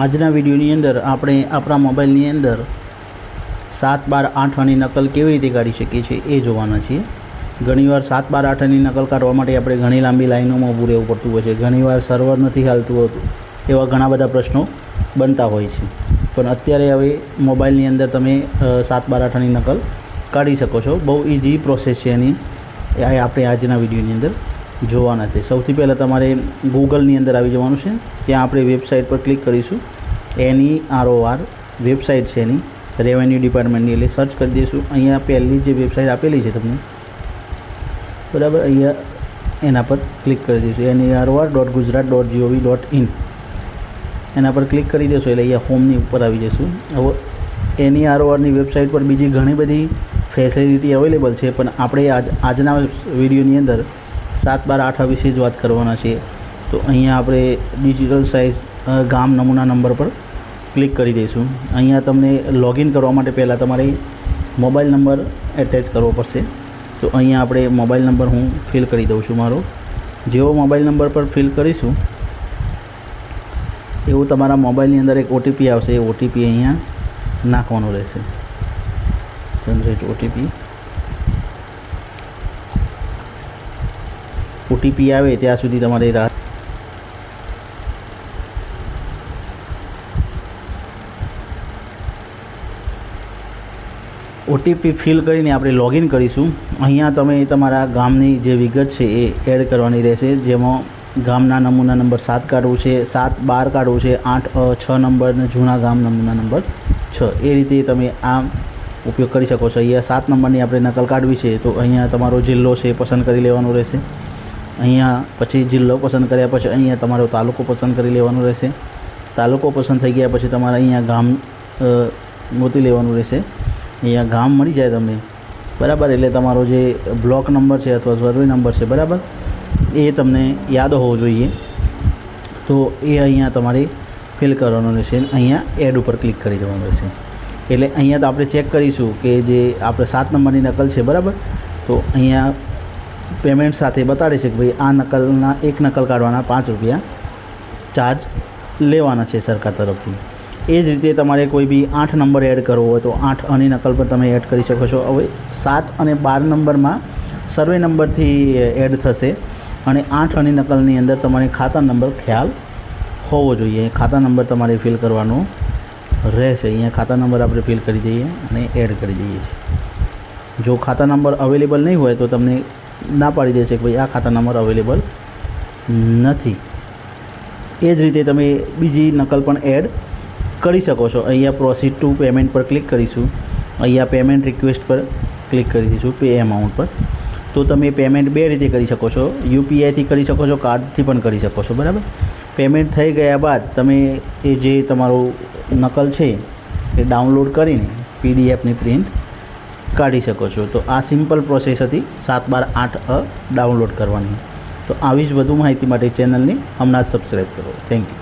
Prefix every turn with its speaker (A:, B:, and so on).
A: આજના વિડીયોની અંદર આપણે આપણા મોબાઈલની અંદર સાત બાર આઠ આની નકલ કેવી રીતે કાઢી શકીએ છીએ એ જોવાના છીએ. ઘણીવાર સાત બાર આઠ આની નકલ કાઢવા માટે આપણે ઘણી લાંબી લાઈનોમાં ઊભું રહેવું પડતું હોય છે. ઘણીવાર સર્વર નથી હાલતું હોતું, એવા ઘણા બધા પ્રશ્નો બનતા હોય છે. પણ અત્યારે હવે મોબાઈલની અંદર તમે સાત બાર આઠ આની નકલ કાઢી શકો છો. બહુ ઇઝી પ્રોસેસ છે એની. એ આપણે આજના વિડીયોની અંદર જોવાના છે. સૌથી પહેલાં તમારે ગૂગલની અંદર આવી જવાનું છે. ત્યાં આપણે વેબસાઇટ પર ક્લિક કરીશું. એની આરઓઆર વેબસાઇટ છે એની. રેવન્યુ ડિપાર્ટમેન્ટની એટલે સર્ચ કરી દઈશું. અહીંયા પહેલી જે વેબસાઇટ આપેલી છે તમને. બરાબર? અહીંયા એના પર ક્લિક કરી દઈશું. એની ROR dot Gujarat dot GOV dot in એના પર ક્લિક કરી દેશો એટલે અહીંયા હોમની ઉપર આવી જઈશું હવે એની આરઓઆરની વેબસાઇટ પર બીજી ઘણી બધી ફેસિલિટી અવેલેબલ છે. પણ આપણે આજ આજના વિડીયોની અંદર સાત બાર આઠ વિશે જ વાત કરવાના છીએ. તો અહીંયા આપણે ડિજિટલ સાઇઝ ગામ નમૂના નંબર પર ક્લિક કરી દઈશું. અહીંયા તમને લોગિન કરવા માટે પહેલાં તમારે મોબાઈલ નંબર એટેચ કરવો પડશે. તો અહીંયા આપણે મોબાઈલ નંબર હું ફિલ કરી દઉં છું મારો. જેવો મોબાઈલ નંબર પર ફિલ કરીશું, એવું તમારા મોબાઈલની અંદર એક ઓટીપી આવશે. એ ઓટીપી અહીંયા નાખવાનો રહેશે. જનરેટ ઓટીપી ઓટીપી આવે ત્યાં સુધી તમારે રાહ ઓટીપી ફિલ કરીને આપણે લોગિન કરીશું. અહીંયા તમે તમારા ગામની જે વિગત છે એ એડ કરવાની રહેશે. જેમાં ગામના નમૂના નંબર સાત કાઢવું છે, સાત બાર કાઢવું છે, આઠ છ નંબર અને જૂના ગામ નમૂના નંબર છ. એ રીતે તમે આ ઉપયોગ કરી શકો છો. અહીંયા સાત નંબરની આપણે નકલ કાઢવી છે, તો અહીંયા તમારો જિલ્લો છે એ પસંદ કરી લેવાનો રહેશે. અહીંયા પછી જિલ્લો પસંદ કર્યા પછી અહીંયા તમારો તાલુકો પસંદ કરી લેવાનો રહેશે. તાલુકો પસંદ થઈ ગયા પછી તમારે અહીંયા ગામ ગોતી લેવાનું રહેશે. અહીંયા ગામ મળી જાય તમને. બરાબર, એટલે તમારો જે બ્લોક નંબર છે અથવા સર્વે નંબર છે, બરાબર? એ તમને યાદ હોવો જોઈએ. તો એ અહીંયા તમારે ફિલ કરવાનું રહેશે અહીંયા એડ ઉપર ક્લિક કરી દેવાનું રહેશે. એટલે અહીંયા તો આપણે ચેક કરીશું કે જે આપણે સાત નંબરની નકલ છે, બરાબર? તો અહીંયા પેમેન્ટ સાથે બતાડે છે કે ભાઈ આ નકલના, એક નકલ કાઢવાના પાંચ રૂપિયા ચાર્જ લેવાના છે સરકાર તરફથી. એ જ રીતે તમારે કોઈ બી આઠ નંબર એડ કરવો હોય તો આઠ અને નકલ પર તમે એડ કરી શકો છો. હવે સાત અને બાર નંબરમાં સર્વે નંબરથી એડ થશે અને આઠ અને નકલની અંદર તમારે ખાતા નંબર ખ્યાલ હોવો જોઈએ. ખાતા નંબર તમારે ફિલ કરવાનો રહેશે. અહીંયા ખાતા નંબર આપણે ફિલ કરી દઈએ અને એડ કરી દઈએ છીએ. જો ખાતા નંબર અવેલેબલ નહીં હોય તો તમને ના પાડી દેશે કે ભાઈ આ ખાતા નંબર અવેલેબલ નથી. એ જ રીતે તમે બીજી નકલ પણ એડ કરી શકો છો. અહીંયા પ્રોસીડ ટુ પેમેન્ટ પર ક્લિક કરીશું. અહીંયા પેમેન્ટ રિક્વેસ્ટ પર ક્લિક કરી દઈશું પે એમાઉન્ટ પર. તો તમે પેમેન્ટ બે રીતે કરી શકો છો. યુપીઆઈથી કરી શકો છો કાર્ડથી પણ કરી શકો છો, બરાબર? પેમેન્ટ થઈ ગયા બાદ તમે એ જે તમારું નકલ છે એ ડાઉનલોડ કરીને પીડીએફની પ્રિન્ટ કાઢી શકો છો. તો આ સિમ્પલ પ્રોસેસ હતી. સાત બાર આઠ અ ડાઉનલોડ કરવાની. તો આવી જ વધુ માહિતી માટે ચેનલને હમણાં જ સબસ્ક્રાઈબ કરો. Thank you